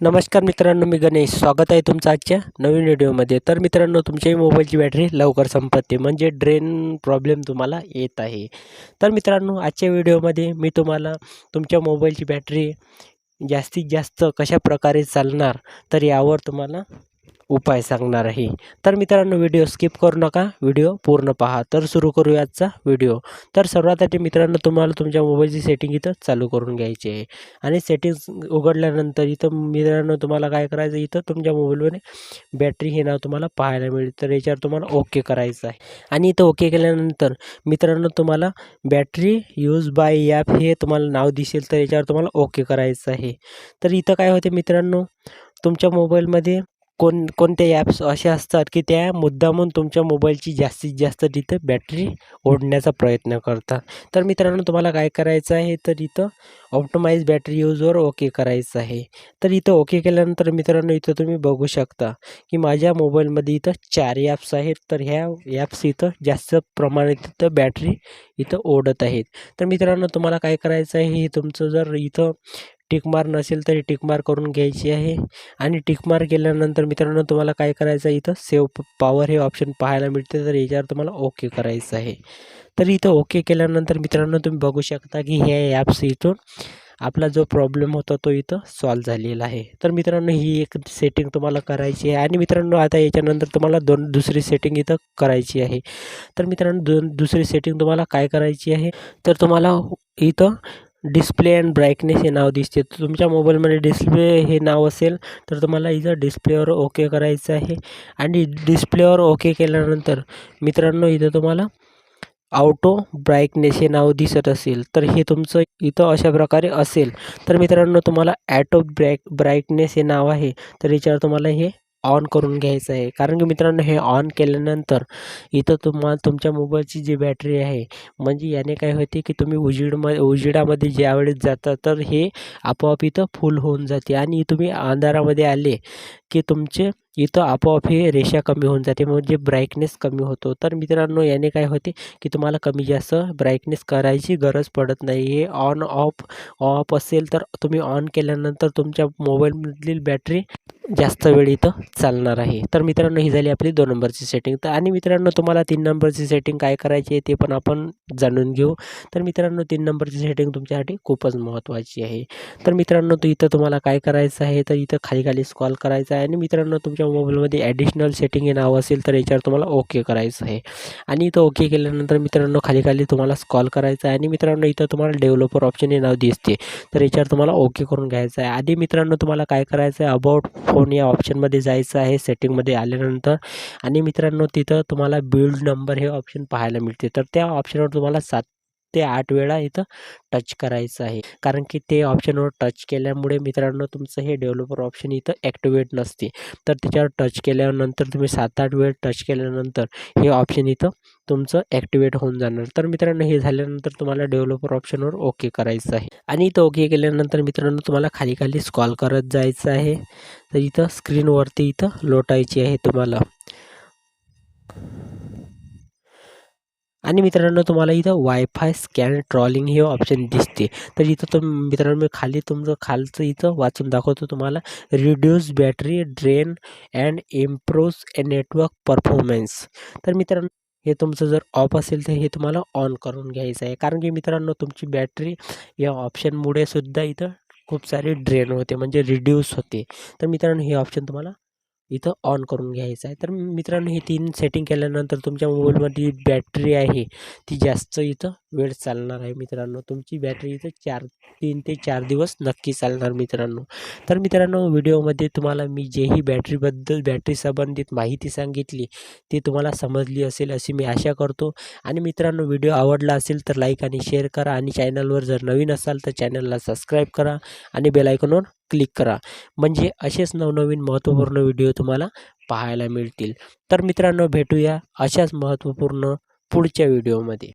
नमस्कार मित्रांनो मी गणेश. स्वागत आहे तुमचं आजच्या नवीन व्हिडिओमध्ये. तर मित्रांनो तुमच्याही मोबाईलची बॅटरी लवकर संपत्ते म्हणजे ड्रेन प्रॉब्लेम तुम्हाला येत आहे. तर मित्रांनो आजच्या व्हिडिओमध्ये मी तुम्हाला तुमच्या मोबाईलची बॅटरी जास्तीत जास्त कशा प्रकारे चालणार तर यावर तुम्हाला उपाय सांगणार आहे. तर मित्रांनो व्हिडिओ स्किप करू नका. व्हिडिओ पूर्ण पहा. तर सुरू करू आजचा व्हिडिओ. तर सर्वात आधी मित्रांनो तुम्हाला तुमच्या मोबाईलची सेटिंग इथं चालू करून घ्यायची आहे. आणि सेटिंग्स उघडल्यानंतर इथं मित्रांनो तुम्हाला काय करायचं इथं तुमच्या मोबाईलवर बॅटरी हे नाव तुम्हाला पाहायला मिळेल. तर याच्यावर तुम्हाला ओके करायचं आहे. आणि इथं ओके केल्यानंतर मित्रांनो तुम्हाला बॅटरी यूज बाय ॲप हे तुम्हाला नाव दिसेल. तर याच्यावर तुम्हाला ओके करायचं आहे. तर इथं काय होते मित्रांनो तुमच्या मोबाईलमध्ये कोण कोणते ॲप्स असे असतात की त्या मुद्दामून तुमच्या मोबाईलची जास्तीत जास्त तिथं बॅटरी ओढण्याचा प्रयत्न करतात. तर मित्रांनो तुम्हाला काय करायचं आहे? तर इथं ऑप्टोमाइज बॅटरी यूजवर ओके करायचं आहे. तर इथं ओके केल्यानंतर मित्रांनो इथं तुम्ही बघू शकता की माझ्या मोबाईलमध्ये इथं चार ॲप्स आहेत. तर ह्या ॲप्स इथं जास्त प्रमाणात इथं बॅटरी इथं ओढत आहेत. तर मित्रांनो तुम्हाला काय करायचं आहे? हे तुमचं जर इथं टिकमार नसेल तरी टिकमार करून घ्यायची आहे. आणि टिकमार केल्यानंतर मित्रांनो तुम्हाला काय करायचं आहे इथं? सेव्ह पॉवर हे ऑप्शन पाहायला मिळते. तर याच्यावर तुम्हाला ओके करायचं आहे. तर इथं ओके केल्यानंतर मित्रांनो तुम्ही बघू शकता की हे ॲप्स इथून आपला जो प्रॉब्लेम होता तो इथं सॉल्व झालेला आहे. तर मित्रांनो ही एक सेटिंग तुम्हाला करायची आहे. आणि मित्रांनो आता याच्यानंतर तुम्हाला दोन दुसरी सेटिंग इथं करायची आहे. तर मित्रांनो दोन दुसरी सेटिंग तुम्हाला काय करायची आहे? तर तुम्हाला इथं डिस्प्ले अँड ब्राईटनेस हे नाव दिसते. तर तुमच्या मोबाईलमध्ये डिस्प्ले हे नाव असेल तर तुम्हाला इथं डिस्प्लेवर ओके करायचं आहे. आणि डिस्प्लेवर ओके केल्यानंतर मित्रांनो इथं तुम्हाला आउटो ब्राईटनेस हे नाव दिसत असेल तर हे तुमचं इथं अशा प्रकारे असेल. तर मित्रांनो तुम्हाला ॲटो ब्रॅक ब्राईटनेस हे नाव आहे. तर याच्यावर तुम्हाला हे ऑन करून घ्यायचं आहे. कारण की मित्रांनो हे ऑन केल्यानंतर इथं तुम्हाला तुमच्या मोबाईलची जी बॅटरी आहे म्हणजे याने काय होते की तुम्ही उजेडम उजेडामध्ये ज्यावेळेस जाता तर हे आपोआप इथं फुल होऊन जाते. आणि तुम्ही अंधारामध्ये आले की तुमचे इथं आपोआप हे रेषा कमी होऊन जाते म्हणजे ब्राईटनेस कमी होतो. तर मित्रांनो याने काय होते की तुम्हाला कमी जास्त ब्राईटनेस करायची गरज पडत नाही. हे ऑन ऑफ ऑफ असेल तर तुम्ही ऑन केल्यानंतर तुमच्या मोबाईलमधील बॅटरी जास्त वेळ इथं चालणार आहे. तर मित्रांनो ही झाली आपली दोन नंबरची सेटिंग तर आणि मित्रांनो तुम्हाला तीन नंबरची सेटिंग काय करायची आहे ते पण आपण जाणून घेऊ. तर मित्रांनो तीन नंबरची सेटिंग तुमच्यासाठी खूपच महत्त्वाची आहे. तर मित्रांनो तो इथं तुम्हाला काय करायचं आहे? तर इथं खाली खाली स्कॉल करायचं आहे. आणि मित्रांनो तुमच्या मोबाईलमध्ये ॲडिशनल सेटिंग हे नाव असेल तर याच्यावर तुम्हाला ओके करायचं आहे. आणि इथं ओके केल्यानंतर मित्रांनो खाली खाली तुम्हाला स्कॉल करायचं आहे. आणि मित्रांनो इथं तुम्हाला डेव्हलपर ऑप्शन हे नाव दिसते. तर याच्यावर तुम्हाला ओके करून घ्यायचं आहे. आधी मित्रांनो तुम्हाला काय करायचं आहे? अबाउट फोन या ऑप्शनमध्ये जायचं आहे सेटिंगमध्ये आल्यानंतर. आणि मित्रांनो तिथं तुम्हाला बिल्ड नंबर हे ऑप्शन पाहायला मिळते. तर त्या ऑप्शनवर तुम्हाला सात ते आठ वेळा इथं टच करायचं आहे. कारण की ते ऑप्शनवर टच केल्यामुळे मित्रांनो तुमचं हे डेव्हलपर ऑप्शन इथं ॲक्टिवेट नसते. तर त्याच्यावर टच केल्यानंतर तुम्ही सात आठ वेळ टच केल्यानंतर हे ऑप्शन इथं तुमचं ॲक्टिवेट होऊन जाणार. तर मित्रांनो हे झाल्यानंतर तुम्हाला डेव्हलपर ऑप्शनवर ओके करायचं आहे. आणि इथं ओके केल्यानंतर मित्रांनो तुम्हाला खाली खाली स्कॉल करत जायचं आहे. तर इथं स्क्रीनवरती इथं लोटायची आहे तुम्हाला. आणि मित्रांनो तुम्हाला इथं वायफाय स्कॅन ट्रॉलिंग हे ऑप्शन दिसते. तर इथं तुम मित्रांनो खाली तुमचं खालचं इथं वाचून दाखवतो तुम्हाला. Reduce battery drain and improve network performance तर मित्रांनो हे तुमचं जर ऑफ असेल तर हे तुम्हाला ऑन करून घ्यायचं आहे. कारण की मित्रांनो तुमची बॅटरी या ऑप्शनमुळे सुद्धा इथं खूप सारी ड्रेन होते म्हणजे रिड्यूस होते. तर मित्रांनो हे ऑप्शन तुम्हाला इथं ऑन करून घ्यायचं आहे. तर मित्रांनो हे तीन सेटिंग केल्यानंतर तुमच्या मोबाईलमध्ये बॅटरी आहे. ती जास्त इथं वेळ चालणार आहे मित्रांनो. तुमची बॅटरी इथं चार तीन ते चार दिवस नक्की चालणार मित्रांनो. तर मित्रांनो व्हिडिओमध्ये तुम्हाला मी जेही बॅटरीबद्दल बॅटरी संबंधित माहिती सांगितली ती तुम्हाला समजली असेल अशी मी आशा करतो. आणि मित्रांनो व्हिडिओ आवडला असेल तर लाईक आणि शेअर करा. आणि चॅनलवर जर नवीन असाल तर चॅनलला सबस्क्राईब करा. आणि बेलायकनवर क्लिक करा. म्हणजे असेच नवनवीन महत्त्वपूर्ण व्हिडिओ तुम्हाला पाहायला मिळतील. तर मित्रांनो भेटूया अशाच महत्त्वपूर्ण पुढच्या व्हिडिओमध्ये